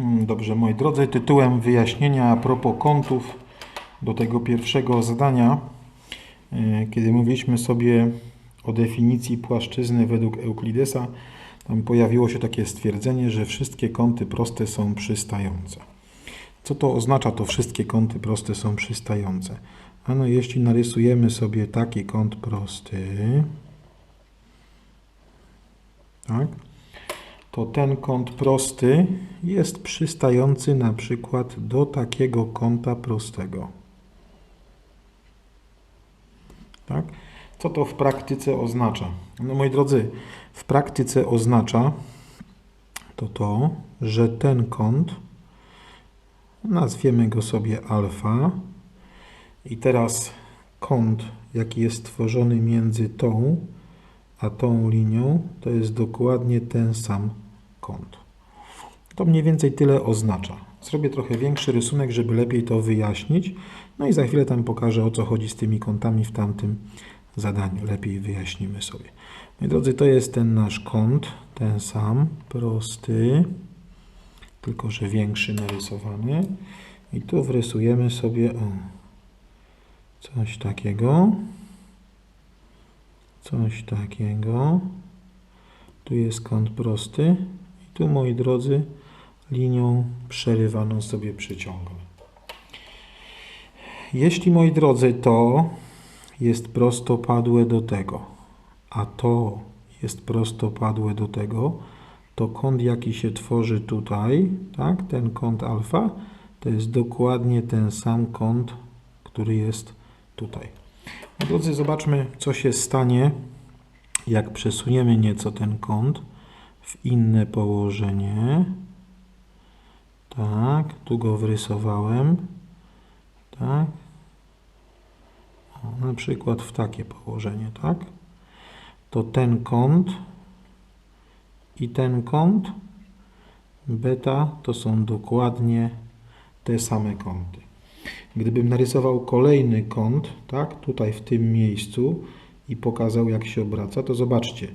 Mm, Dobrze, moi drodzy, tytułem wyjaśnienia a propos kątów do tego pierwszego zadania, e, kiedy mówiliśmy sobie o definicji płaszczyzny według Euklidesa, tam pojawiło się takie stwierdzenie, że wszystkie kąty proste są przystające. Co to oznacza, to wszystkie kąty proste są przystające? Ano, jeśli narysujemy sobie taki kąt prosty, tak, to ten kąt prosty jest przystający na przykład do takiego kąta prostego. Tak? Co to w praktyce oznacza? No moi drodzy, w praktyce oznacza to to, że ten kąt, nazwiemy go sobie alfa i teraz kąt, jaki jest tworzony między tą a tą linią, to jest dokładnie ten sam kąt. To mniej więcej tyle oznacza. Zrobię trochę większy rysunek, żeby lepiej to wyjaśnić. No i za chwilę tam pokażę, o co chodzi z tymi kątami w tamtym zadaniu. Lepiej wyjaśnimy sobie. Moi drodzy, to jest ten nasz kąt, ten sam, prosty, tylko że większy narysowany. I tu wrysujemy sobie o, coś takiego. Coś takiego. Tu jest kąt prosty. I tu, moi drodzy, linią przerywaną sobie przyciągam. Jeśli, moi drodzy, to jest prostopadłe do tego, a to jest prostopadłe do tego, to kąt, jaki się tworzy tutaj, tak, ten kąt alfa, to jest dokładnie ten sam kąt, który jest tutaj. Drodzy, zobaczmy, co się stanie, jak przesuniemy nieco ten kąt w inne położenie. Tak, tu go wrysowałem. Tak. O, na przykład w takie położenie, tak? To ten kąt i ten kąt beta to są dokładnie te same kąty. Gdybym narysował kolejny kąt, tak, tutaj w tym miejscu i pokazał jak się obraca, to zobaczcie.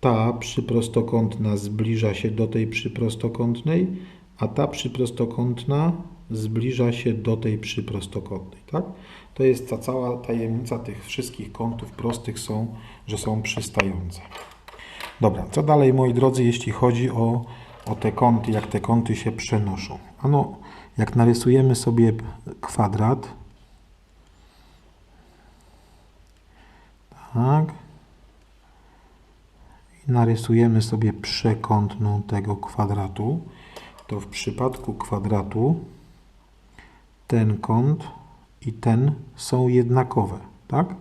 Ta przyprostokątna zbliża się do tej przyprostokątnej, a ta przyprostokątna zbliża się do tej przyprostokątnej, tak? To jest ta cała tajemnica tych wszystkich kątów prostych są, że są przystające. Dobra, co dalej moi drodzy, jeśli chodzi o, o te kąty, jak te kąty się przenoszą? Ano, jak narysujemy sobie kwadrat, tak, i narysujemy sobie przekątną tego kwadratu, to w przypadku kwadratu ten kąt i ten są jednakowe, tak?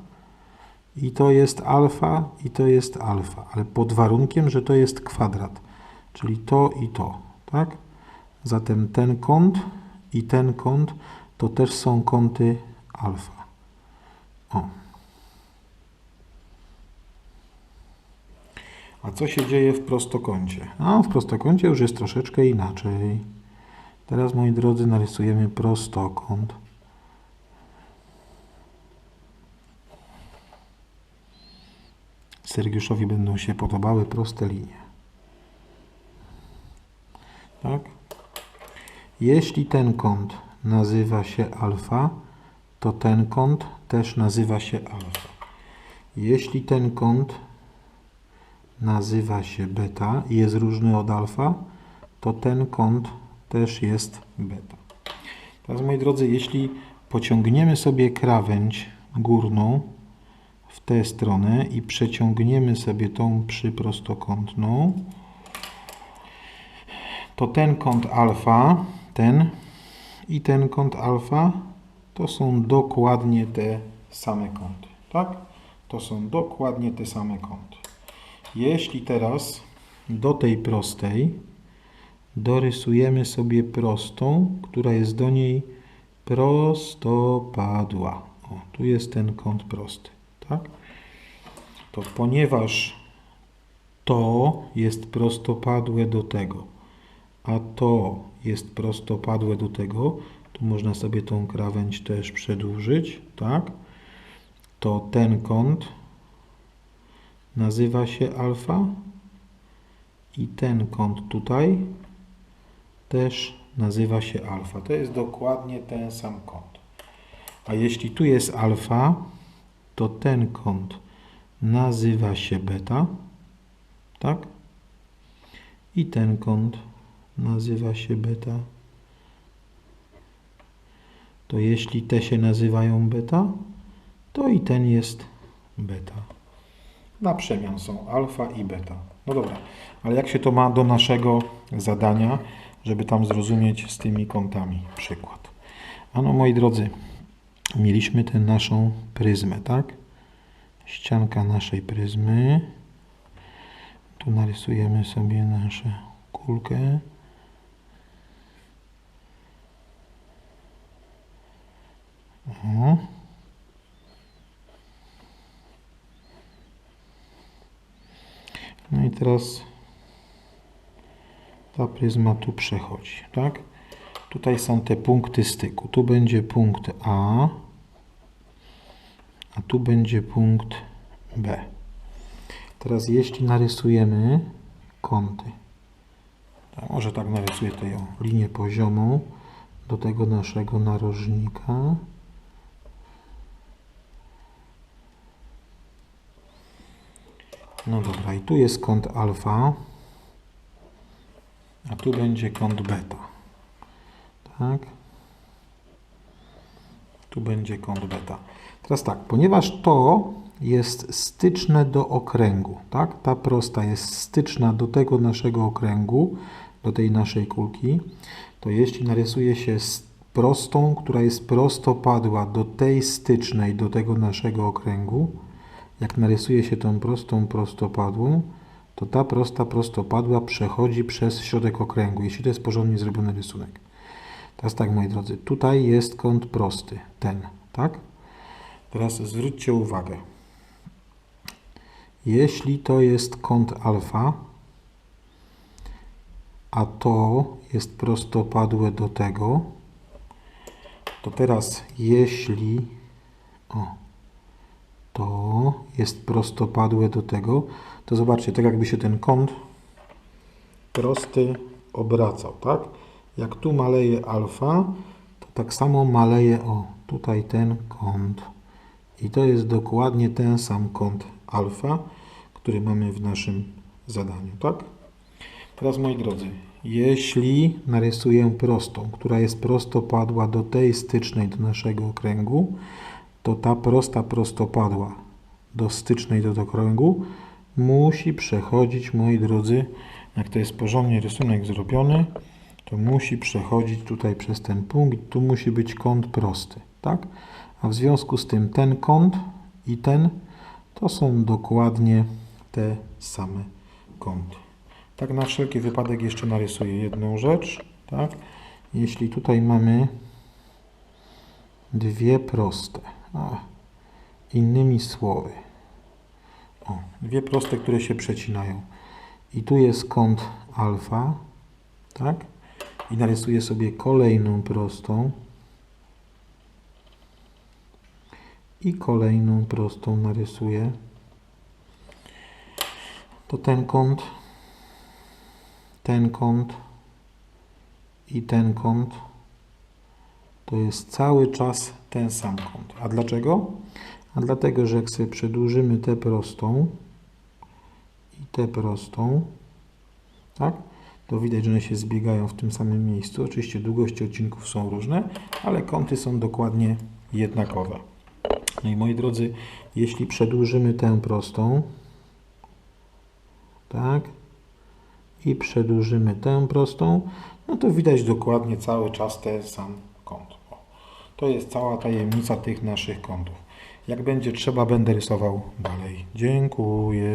I to jest alfa, i to jest alfa, ale pod warunkiem, że to jest kwadrat, czyli to i to, tak? Zatem ten kąt i ten kąt to też są kąty alfa. O. A co się dzieje w prostokącie? A w prostokącie już jest troszeczkę inaczej. Teraz, moi drodzy, narysujemy prostokąt. Sergiuszowi będą się podobały proste linie. Tak? Jeśli ten kąt nazywa się alfa, to ten kąt też nazywa się alfa. Jeśli ten kąt nazywa się beta i jest różny od alfa, to ten kąt też jest beta. Teraz, moi drodzy, jeśli pociągniemy sobie krawędź górną w tę stronę i przeciągniemy sobie tą przyprostokątną, to ten kąt alfa, ten i ten kąt alfa to są dokładnie te same kąty. Tak? To są dokładnie te same kąty. Jeśli teraz do tej prostej dorysujemy sobie prostą, która jest do niej prostopadła. O, tu jest ten kąt prosty, tak? To ponieważ to jest prostopadłe do tego, a to jest prostopadłe do tego, tu można sobie tą krawędź też przedłużyć, tak? To ten kąt nazywa się alfa i ten kąt tutaj też nazywa się alfa. To jest dokładnie ten sam kąt. A jeśli tu jest alfa, to ten kąt nazywa się beta, tak? I ten kąt nazywa się beta. To jeśli te się nazywają beta, to i ten jest beta. Na przemian są alfa i beta. No dobra, ale jak się to ma do naszego zadania, żeby tam zrozumieć z tymi kątami przykład? Ano moi drodzy, mieliśmy tę naszą pryzmę, tak? Ścianka naszej pryzmy. Tu narysujemy sobie naszą kulkę. O. No i teraz ta pryzma tu przechodzi, tak? Tutaj są te punkty styku. Tu będzie punkt A, a tu będzie punkt B. Teraz jeśli narysujemy kąty, może tak narysuję tę linię poziomą do tego naszego narożnika. No dobra, i tu jest kąt alfa, a tu będzie kąt beta. Tak. Tu będzie kąt beta. Teraz tak, ponieważ to jest styczne do okręgu, tak? Ta prosta jest styczna do tego naszego okręgu, do tej naszej kulki, to jeśli narysuje się prostą, która jest prostopadła do tej stycznej, do tego naszego okręgu, jak narysuje się tą prostą prostopadłą, to ta prosta prostopadła przechodzi przez środek okręgu, jeśli to jest porządnie zrobiony rysunek. Teraz tak, moi drodzy, tutaj jest kąt prosty, ten, tak? Teraz zwróćcie uwagę. Jeśli to jest kąt alfa, a to jest prostopadłe do tego, to teraz jeśli o, jest prostopadłe do tego, to zobaczcie, tak jakby się ten kąt prosty obracał, tak? Jak tu maleje alfa, to tak samo maleje, o, tutaj ten kąt. I to jest dokładnie ten sam kąt alfa, który mamy w naszym zadaniu, tak? Teraz moi drodzy, jeśli narysuję prostą, która jest prostopadła do tej stycznej do naszego okręgu, to ta prosta prostopadła do stycznej do okręgu musi przechodzić, moi drodzy, jak to jest porządnie rysunek zrobiony, to musi przechodzić tutaj przez ten punkt, tu musi być kąt prosty, tak? A w związku z tym ten kąt i ten to są dokładnie te same kąty. Tak na wszelki wypadek jeszcze narysuję jedną rzecz, tak? Jeśli tutaj mamy dwie proste, a, innymi słowy, o, dwie proste, które się przecinają. I tu jest kąt alfa, tak? I narysuję sobie kolejną prostą. I kolejną prostą narysuję. To ten kąt, ten kąt i ten kąt to jest cały czas ten sam kąt. A dlaczego? A dlatego, że jak sobie przedłużymy tę prostą i tę prostą, tak? To widać, że one się zbiegają w tym samym miejscu. Oczywiście długości odcinków są różne, ale kąty są dokładnie jednakowe. No i moi drodzy, jeśli przedłużymy tę prostą, tak, i przedłużymy tę prostą, no to widać dokładnie cały czas ten sam kąt. To jest cała tajemnica tych naszych kątów. Jak będzie trzeba, będę rysował dalej. Dziękuję.